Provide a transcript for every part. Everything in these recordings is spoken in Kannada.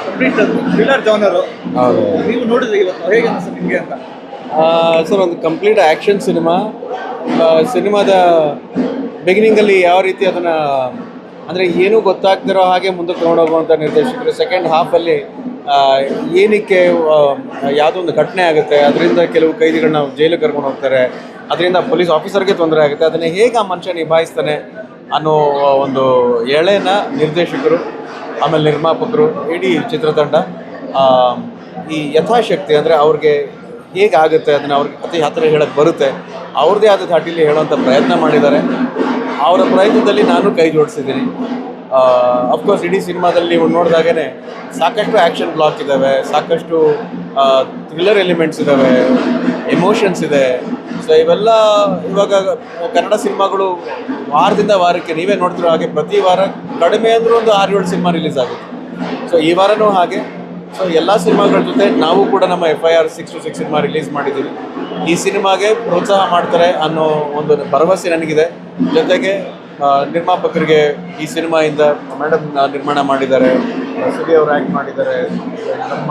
ಕಂಪ್ಲೀಟ್ ಥ್ರಿಲ್ಲರ್ ಜಾನರು ಹೌದು. ನೀವು ನೋಡಿದ್ರೆ ಇವತ್ತು ಹೇಗೆ ಅನಿಸ್ತು ನಿಮಗೆ ಅಂತ? ಸರ್ ಒಂದು ಕಂಪ್ಲೀಟ್ ಆ್ಯಕ್ಷನ್ ಸಿನಿಮಾ ಸಿನಿಮಾದ ಬಿಗಿನಿಂಗಲ್ಲಿ ಯಾವ ರೀತಿ ಅದನ್ನು ಅಂದರೆ ಏನೂ ಗೊತ್ತಾಗ್ತಿರೋ ಹಾಗೆ ಮುಂದಕ್ಕೆ ತೊಗೊಂಡೋಗುವಂಥ ನಿರ್ದೇಶಕರು ಸೆಕೆಂಡ್ ಹಾಫಲ್ಲಿ ಏನಕ್ಕೆ ಯಾವುದೋ ಒಂದು ಘಟನೆ ಆಗುತ್ತೆ ಅದರಿಂದ ಕೆಲವು ಕೈದಿಗಳನ್ನ ಜೈಲಿಗೆ ಕರ್ಕೊಂಡು ಹೋಗ್ತಾರೆ ಅದರಿಂದ ಪೊಲೀಸ್ ಆಫೀಸರ್ಗೆ ತೊಂದರೆ ಆಗುತ್ತೆ ಅದನ್ನು ಹೇಗೆ ಆ ಮನುಷ್ಯ ನಿಭಾಯಿಸ್ತಾನೆ ಅನ್ನೋ ಒಂದು ಎಳೆನ ನಿರ್ದೇಶಕರು ಆಮೇಲೆ ನಿರ್ಮಾಪಕರು, ಇಡೀ ಚಿತ್ರತಂಡ ಈ ಯಥಾಶಕ್ತಿ ಅಂದರೆ ಅವ್ರಿಗೆ ಹೇಗಾಗುತ್ತೆ ಅದನ್ನು ಅವ್ರಿಗೆ ಅತಿ ಹತ್ತಿರ ಹೇಳೋಕ್ಕೆ ಬರುತ್ತೆ, ಅವ್ರದ್ದೇ ಆದ ಧಾಟಿಲಿ ಹೇಳುವಂಥ ಪ್ರಯತ್ನ ಮಾಡಿದ್ದಾರೆ. ಅವರ ಪ್ರಯತ್ನದಲ್ಲಿ ನಾನು ಕೈ ಜೋಡಿಸಿದ್ದೀನಿ. ಅಫ್ಕೋರ್ಸ್ ಇಡೀ ಸಿನಿಮಾದಲ್ಲಿ ನೋಡಿದಾಗೇ ಸಾಕಷ್ಟು ಆ್ಯಕ್ಷನ್ ಬ್ಲಾಕ್ ಇದ್ದಾವೆ ಸಾಕಷ್ಟು ಥ್ರಿಲ್ಲರ್ ಎಲಿಮೆಂಟ್ಸ್ ಇದ್ದಾವೆ ಎಮೋಷನ್ಸ್ ಇದೆ. ಸೊ ಇವೆಲ್ಲ ಇವಾಗ ಕನ್ನಡ ಸಿನಿಮಾಗಳು ವಾರದಿಂದ ವಾರಕ್ಕೆ ನೀವೇ ನೋಡ್ತಿರೋ ಹಾಗೆ ಪ್ರತಿ ವಾರ ಕಡಿಮೆ ಅಂದರೂ ಒಂದು ಆರು ಏಳು ಸಿನಿಮಾ ರಿಲೀಸ್ ಆಗುತ್ತೆ. ಸೊ ಈ ವಾರನೂ ಹಾಗೆ. ಸೊ ಎಲ್ಲ ಸಿನಿಮಾಗಳ ಜೊತೆ ನಾವು ಕೂಡ ನಮ್ಮ F I R six two six cinema release ಮಾಡಿದ್ದೀವಿ. ಈ ಸಿನಿಮಾಗೆ ಪ್ರೋತ್ಸಾಹ ಮಾಡ್ತಾರೆ ಅನ್ನೋ ಒಂದು ಭರವಸೆ ನನಗಿದೆ. ಜೊತೆಗೆ ನಿರ್ಮಾಪಕರಿಗೆ ಈ ಸಿನಿಮಾಯಿಂದ ಮೇಡಮ್ ನಿರ್ಮಾಣ ಮಾಡಿದ್ದಾರೆ. ಸುದಿ ಅವರು ಆ್ಯಕ್ಟ್ ಮಾಡಿದ್ದಾರೆ. ನಮ್ಮ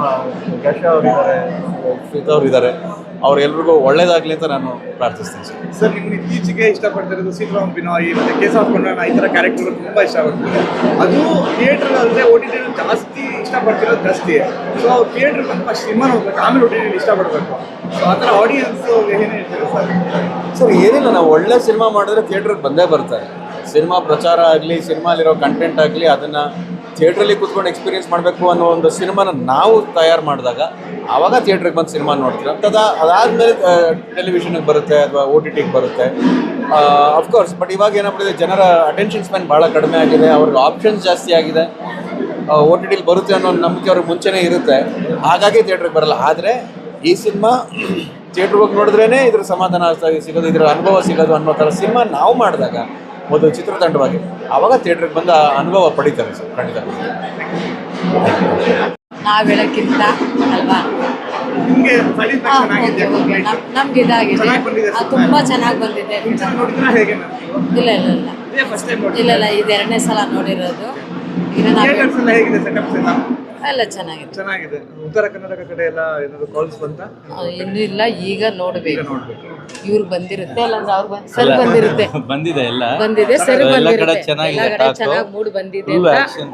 ಯಶ ಅವರಿದ್ದಾರೆ. ಅವರಿದ್ದಾರೆ. ಅವರೆಲ್ರಿಗೂ ಒಳ್ಳೇದಾಗ್ಲಿ ಅಂತ ನಾನು ಪ್ರಾರ್ಥಿಸ್ತೀನಿ ಸರ್. ಸರ್ ನಿಮ್ಗೆ ಇತ್ತೀಚೆಗೆ ಇಷ್ಟಪಡ್ತಿರೋದು ಸೀತಾರಾಮ್ ಬಿನಾಯಿ ಮತ್ತೆ ಕೇಸ್ ಆಫ್ ಕೊಂಡಣ್ಣ ಈ ಥರ ಕ್ಯಾರೆಕ್ಟರ್ ತುಂಬ ಆಗುತ್ತೆ. ಅದು ಥಿಯೇಟರ್ ಅಲ್ಲದೆ ಓ ಟಿ ಟಿ ಜಾಸ್ತಿ ಇಷ್ಟಪಡ್ತಿರೋದು ಜಾಸ್ತಿ. ಸೊ ಥಿಯೇಟರ್ ಬಂದು ಫಸ್ಟ್ ಸಿನಿಮಾ ನೋಡ್ಬೇಕು ಆಮೇಲೆ ಓ ಟಿ ಇಷ್ಟಪಡಬೇಕು. ಸೊ ಆ ಥರ ಆಡಿಯನ್ಸ್ ಏನು ಹೇಳ್ತೀರಾ ಸರ್? ಸರ್ ಏನಿಲ್ಲ ನಾವು ಒಳ್ಳೆ ಸಿನಿಮಾ ಮಾಡಿದ್ರೆ ಥಿಯೇಟ್ರಿಗೆ ಬಂದೇ ಬರ್ತಾರೆ. ಸಿನಿಮಾ ಪ್ರಚಾರ ಆಗಲಿ ಸಿನಿಮಾಲಿರೋ ಕಂಟೆಂಟ್ ಆಗಲಿ ಅದನ್ನು ಥಿಯೇಟ್ರಲ್ಲಿ ಕೂತ್ಕೊಂಡು ಎಕ್ಸ್ಪೀರಿಯನ್ಸ್ ಮಾಡಬೇಕು ಅನ್ನೋ ಒಂದು ಸಿನಿಮಾನ ನಾವು ತಯಾರು ಮಾಡಿದಾಗ ಆವಾಗ ಥಿಯೇಟ್ರಿಗೆ ಬಂದು ಸಿನಿಮಾ ನೋಡ್ತೀವಿ. ಅಂತದ ಅದಾದಮೇಲೆ ಟೆಲಿವಿಷನ್ಗೆ ಬರುತ್ತೆ ಅಥವಾ ಓ ಟಿ ಟಿಗೆ ಬರುತ್ತೆ. ಅಫ್ಕೋರ್ಸ್ ಬಟ್ ಇವಾಗ ಏನಾಗ್ಬಿಟ್ಟಿದೆ, ಜನರ ಅಟೆನ್ಷನ್ ಸ್ಪೆನ್ ಭಾಳ ಕಡಿಮೆ ಆಗಿದೆ, ಅವ್ರಿಗೆ ಆಪ್ಷನ್ಸ್ ಜಾಸ್ತಿ ಆಗಿದೆ. ಓ ಟಿ ಟಿಲಿ ಬರುತ್ತೆ ಅನ್ನೋ ನಂಬಿಕೆ ಅವ್ರಿಗೆ ಮುಂಚೆನೇ ಇರುತ್ತೆ. ಹಾಗಾಗಿ ಥಿಯೇಟ್ರಿಗೆ ಬರಲ್ಲ. ಆದರೆ ಈ ಸಿನಿಮಾ ಥಿಯೇಟ್ರ್ ಹೋಗಿ ನೋಡಿದ್ರೇ ಇದ್ರ ಸಮಾಧಾನ ಸಿಗೋದು, ಇದರ ಅನುಭವ ಸಿಗೋದು ಅನ್ನೋ ಥರ ಸಿನಿಮಾ ನಾವು ಮಾಡಿದಾಗ ಒಂದು ಚಿತ್ರತಂಡವಾಗಿ. ಆವಾಗ ಥಿಯೇಟ್ರಿಗೆ ಬಂದ ಅನುಭವ ಪಡಿತಾರೆ ಸರ್ ಖಂಡಿತ. ನಾವ್ ಹೇಳಕ್ಕಿಂತ ಅಲ್ವಾ? ನಿಮಗೆ ಇದಾಗಿದೆ. ತುಂಬಾ ಚೆನ್ನಾಗಿ ಬಂದಿದೆ. ಇಲ್ಲ ಇಲ್ಲ ಇಲ್ಲ. ಫಸ್ಟ್ ಟೈಮ್ ಇಲ್ಲ ಇಲ್ಲ ಇದು ಎರಡನೇ ಸಲ ನೋಡಿರೋದು. ಎಲ್ಲ ಚೆನ್ನಾಗಿದೆ. ಚೆನ್ನಾಗಿದೆ. ಉತ್ತರ ಕರ್ನಾಟಕ ಕಡೆ ಎಲ್ಲ ಏನಾದ್ರು ಕಾಲ್ಸ್ ಬಂತ? ಇನ್ನೂ ಇಲ್ಲ ಈಗ ನೋಡ್ಬೇಕು. ನೋಡ್ಬೇಕು. ಇವ್ರು ಬಂದಿರುತ್ತೆ. ಅವ್ರು ಬಂದ್ ಸರ್ ಬಂದಿರುತ್ತೆ. ಬಂದಿದೆ ಎಲ್ಲ. ಬಂದಿದೆ ಸರ್ ಎಲ್ಲ ಕಡೆ ಬಂದಿರುತ್ತೆ ಚೆನ್ನಾಗಿದೆ ಎಲ್ಲ ಕಡೆ talk. ಚೆನ್ನಾಗಿ ಮೂಡ್ ಬಂದಿದೆ Full ಅಂತ action.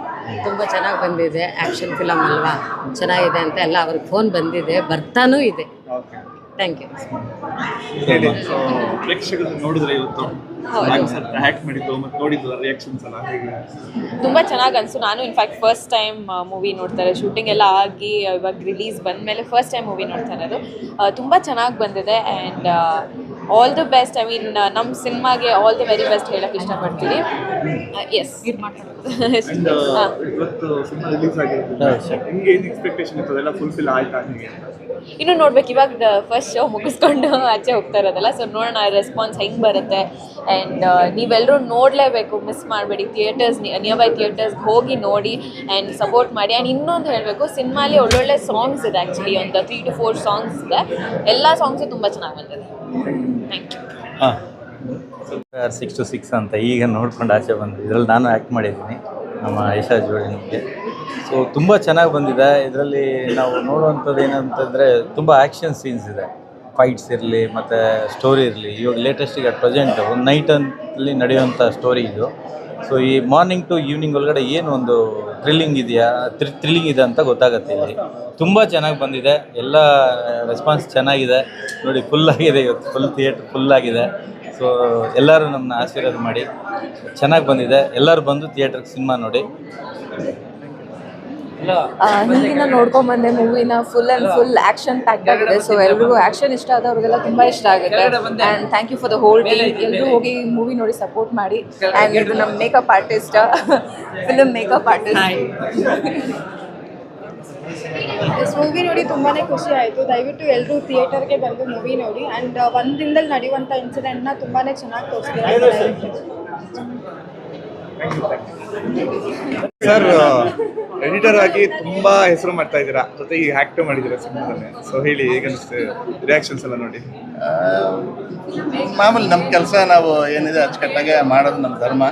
ತುಂಬಾ ಚೆನ್ನಾಗಿ ಬಂದಿದೆ. ಆಕ್ಷನ್ ಫಿಲಮ್ ಅಲ್ವಾ? ಚೆನ್ನಾಗಿದೆ ಅಂತ ಎಲ್ಲ ಅವ್ರಿಗೆ ಫೋನ್ ಬಂದಿದೆ. ಬರ್ತಾನೂ ಇದೆ. ಓಕೆ ಥ್ಯಾಂಕ್ ಯು ಸೊ ಪ್ರೇಕ್ಷಕರು ನೋಡಿದ್ರೆ ಇವತ್ತು ಹ್ಯಾಕ್ ಮಾಡಿದ್ದು ಮತ್ತೆ ನೋಡಿದ್ದು ರಿಯಾಕ್ಷನ್ಸ್ ಎಲ್ಲ ಹೇಗೆ? ತುಂಬ ಚೆನ್ನಾಗಿ ಅನ್ಸು. ನಾನು in fact first time movie ನೋಡ್ತಾರೆ ಶೂಟಿಂಗ್ ಎಲ್ಲ ಆಗಿ ಇವಾಗ ರಿಲೀಸ್ ಬಂದಮೇಲೆ ಫಸ್ಟ್ ಟೈಮ್ ಮೂವಿ ನೋಡ್ತಾ ಅದು ತುಂಬ ಚೆನ್ನಾಗಿ ಬಂದಿದೆ. And all the best I mean ನಮ್ಮ ಸಿನಿಮಾಗೆ ಆಲ್ ದ ವೆರಿ ಬೆಸ್ಟ್ ಹೇಳಕ್ಕೆ ಇಷ್ಟಪಡ್ತೀನಿ. ಎಸ್ ಅಂಡ್ ಇವತ್ತು ಸಿನಿಮಾ ರಿಲೀಸ್ ಆಗಿರೋದು ನಿಮ್ಗೆ ಎಕ್ಸ್ಪೆಕ್ಟೇಷನ್ ಇತ್ತು? ಅದೆಲ್ಲ ಫುಲ್ಫಿಲ್ ಆಯ್ತಾ ಹೇಗೆ ಇನ್ನು ನೋಡ್ಬೇಕು. ಇವಾಗ ಫಸ್ಟ್ ಶೋ ಮುಗಿಸ್ಕೊಂಡು ಆಚೆ ಹೋಗ್ತಾ ಇರೋದಲ್ಲ. ಸೊ ನೋಡೋಣ ರೆಸ್ಪಾನ್ಸ್ ಹೆಂಗೆ ಬರುತ್ತೆ. ಆ್ಯಂಡ್ ನೀವೆಲ್ಲರೂ ನೋಡಲೇಬೇಕು. ಮಿಸ್ ಮಾಡಬೇಡಿ. ಥಿಯೇಟರ್ಸ್ ನಿಯರ್ ಬೈ ಥಿಯೇಟರ್ಸ್ಗೆ ಹೋಗಿ ನೋಡಿ ಆ್ಯಂಡ್ ಸಪೋರ್ಟ್ ಮಾಡಿ. ಆ್ಯಂಡ್ ಇನ್ನೊಂದು ಹೇಳಬೇಕು. ಸಿನಿಮಾಲಿ ಒಳ್ಳೊಳ್ಳೆ ಸಾಂಗ್ಸ್ ಇದೆ ಆ್ಯಕ್ಚುಲಿ ಒಂದು ತ್ರೀ ಟು ಫೋರ್ ಸಾಂಗ್ಸ್ ಇದೆ. ಎಲ್ಲ ಸಾಂಗ್ಸು ತುಂಬ ಚೆನ್ನಾಗಿ ಬಂದಿದೆ. ಹಾಂ. ಸಿಕ್ಸ್ ಟು ಸಿಕ್ಸ್ ಅಂತ ಈಗ ನೋಡ್ಕೊಂಡು ಆಚೆ ಬಂದು ಇದರಲ್ಲಿ ನಾನು ಆ್ಯಕ್ಟ್ ಮಾಡಿದ್ದೀನಿ, ನಮ್ಮ ಐಶಾ ಜೋಡಿನಿಗೆ ಸೊ ತುಂಬ ಚೆನ್ನಾಗಿ ಬಂದಿದೆ. ಇದರಲ್ಲಿ ನಾವು ನೋಡುವಂಥದ್ದು ಏನಂತಂದರೆ ತುಂಬ ಆ್ಯಕ್ಷನ್ ಸೀನ್ಸ್ ಇದೆ. ಫೈಟ್ಸ್ ಇರಲಿ, ಮತ್ತು ಸ್ಟೋರಿ ಇರಲಿ. ಇವಾಗ ಲೇಟೆಸ್ಟಿಗೆ ಅಟ್ ಪ್ರೆಸೆಂಟ್ ಒಂದು ನೈಟ್ ಅಲ್ಲಿ ನಡೆಯುವಂಥ ಸ್ಟೋರಿ ಇದು. ಸೊ ಈ ಮಾರ್ನಿಂಗ್ ಟು ಈವ್ನಿಂಗ್ ಒಳಗಡೆ ಏನು ಒಂದು ಥ್ರಿಲ್ಲಿಂಗ್ ಇದೆಯಾ? ಥ್ರಿಲ್ಲಿಂಗ್ ಇದೆ ಅಂತ ಗೊತ್ತಾಗುತ್ತೆ ಇಲ್ಲಿ. ತುಂಬ ಚೆನ್ನಾಗಿ ಬಂದಿದೆ. ಎಲ್ಲ ರೆಸ್ಪಾನ್ಸ್ ಚೆನ್ನಾಗಿದೆ. ನೋಡಿ ಫುಲ್ ಆಗಿದೆ ಇವತ್ತು. ಫುಲ್ ಥಿಯೇಟ್ರ್ ಫುಲ್ ಆಗಿದೆ. ಸೊ ಎಲ್ಲರೂ ನಮ್ಮನ್ನ ಆಶೀರ್ವಾದ ಮಾಡಿ. ಚೆನ್ನಾಗಿ ಬಂದಿದೆ. ಎಲ್ಲರೂ ಬಂದು ಥಿಯೇಟ್ರಿಗೆ ಸಿನಿಮಾ ನೋಡಿ. ಹಿಂದಿನ ನೋಡ್ಕೊಂಡ್ ಬಂದೆ ಮೂವಿನ full and full action pack ಆಗಿದೆ. ಸೊ ಎಲ್ರಿಗೂ ಆಕ್ಷನ್ ಇಷ್ಟ ಆದವ್ರಿಗೆಲ್ಲ ತುಂಬಾ ಇಷ್ಟ ಆಗುತ್ತೆ. And thank you for the whole team ಎಲ್ಲರೂ ಹೋಗಿ ಮೂವಿ ನೋಡಿ ಸಪೋರ್ಟ್ ಮಾಡಿ. ಅಂಡ್ ಇದು ನಮ್ಮ makeup artist film makeup artist movie ನೋಡಿ ತುಂಬಾನೇ ಖುಷಿ ಆಯಿತು. ದಯವಿಟ್ಟು ಎಲ್ಲರೂ ಥಿಯೇಟರ್ಗೆ ಬಂದು ಮೂವಿ ನೋಡಿ. ಅಂಡ್ ಒಂದು ದಿನದಲ್ಲಿ ನಡೆಯುವಂಥ ಇನ್ಸಿಡೆಂಟ್ನ ತುಂಬಾನೇ ಚೆನ್ನಾಗಿ ತೋರಿಸ್ತಾರೆ? ಸರ್ ಎಡಿಟರ್ ಆಗಿ ತುಂಬಾ ಹೆಸರು ಮಾಡ್ತಾ ಇದ್ದೀರಾ? ಜೊತೆ ಈ ಆಕ್ಟ್ ಮಾಡಿದ್ದೀರಾ ಸಿನಿಮಾದಲ್ಲಿ? ಸೊ ಹೇಳಿ, ಹೇಗೆ ಅನಿಸ್ತು ರಿಯಾಕ್ಷನ್ಸ್ ಎಲ್ಲ ನೋಡಿ. ಮಾಮೂಲಿ ನಮ್ಮ ಕೆಲಸ ನಾವು ಏನಿದೆ ಅಚ್ಚುಕಟ್ಟಾಗೆ ಮಾಡೋದು ನಮ್ಮ ಧರ್ಮ.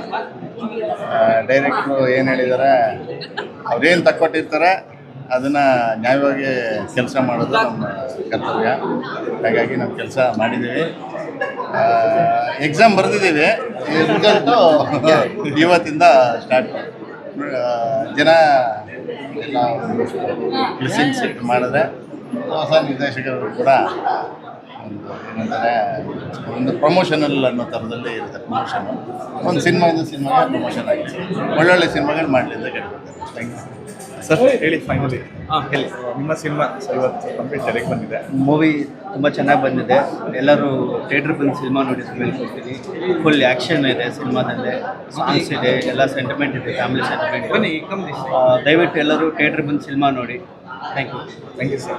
ಡೈರೆಕ್ಟ್ರು ಏನು ಹೇಳಿದ್ದಾರೆ ಅವ್ರೇನು ತಕ್ಕೊಟ್ಟಿರ್ತಾರೆ, ಅದನ್ನು ನ್ಯಾಯವಾಗಿ ಕೆಲಸ ಮಾಡೋದು ನಮ್ಮ ಕರ್ತವ್ಯ. ಹಾಗಾಗಿ ನಾವು ಕೆಲಸ ಮಾಡಿದ್ದೀವಿ. ಎಕ್ಸಾಮ್ ಬರೆದಿದ್ದೀವಿ. ರಿಸಲ್ಟು ಇವತ್ತಿಂದ ಸ್ಟಾರ್ಟ್ ಜನ ಎಲ್ಲ ಬ್ಲೆಸ್ಸಿಂಗ್ಸ್ ಮಾಡಿದೆ. ಹೊಸ ನಿರ್ದೇಶಕರು ಕೂಡ ಒಂದು ಏನಂತಾರೆ ಒಂದು ಪ್ರಮೋಷನಲ್ ಅನ್ನೋ ಥರದಲ್ಲಿ ಇರುತ್ತೆ ಪ್ರಮೋಷನ್ ಒಂದು ಸಿನಿಮಾದ ಸಿನಿಮಾಗೆ ಪ್ರಮೋಷನ್ ಆಗಿದೆ. ಒಳ್ಳೊಳ್ಳೆ ಸಿನಿಮಾಗಳು ಮಾಡಲಿ ಅಂತ ಕೇಳ್ಕೊಳ್ತೀನಿ. ಥ್ಯಾಂಕ್ ಯು ಸರ್ ಹೇಳಿ. ಫೈನಲಿ ಹೇಳಿ. ನಿಮ್ಮ ಸಿನಿಮಾ ಇವತ್ತು ಕಂಪ್ಲೀಟ್ ತೆರೆಗೆ ಬಂದಿದೆ. ಮೂವಿ ತುಂಬ ಚೆನ್ನಾಗಿ ಬಂದಿದೆ. ಎಲ್ಲರೂ ಥಿಯೇಟರ್ ಬಂದು ಸಿನಿಮಾ ನೋಡಿ ಹೇಳ್ಕೊಡ್ತೀನಿ ಫುಲ್ ಆ್ಯಕ್ಷನ್ ಇದೆ ಸಿನಿಮಾದಲ್ಲಿ ಸಾಂಗ್ಸ್ ಇದೆ ಎಲ್ಲ ಸೆಂಟಿಮೆಂಟ್ ಇದೆ ಫ್ಯಾಮಿಲಿ ಸೆಂಟಿಮೆಂಟ್ ಬನ್ನಿ ದಯವಿಟ್ಟು ಎಲ್ಲರೂ ಥಿಯೇಟರ್ ಬಂದು ಸಿನಿಮಾ ನೋಡಿ. Thank you thank you sir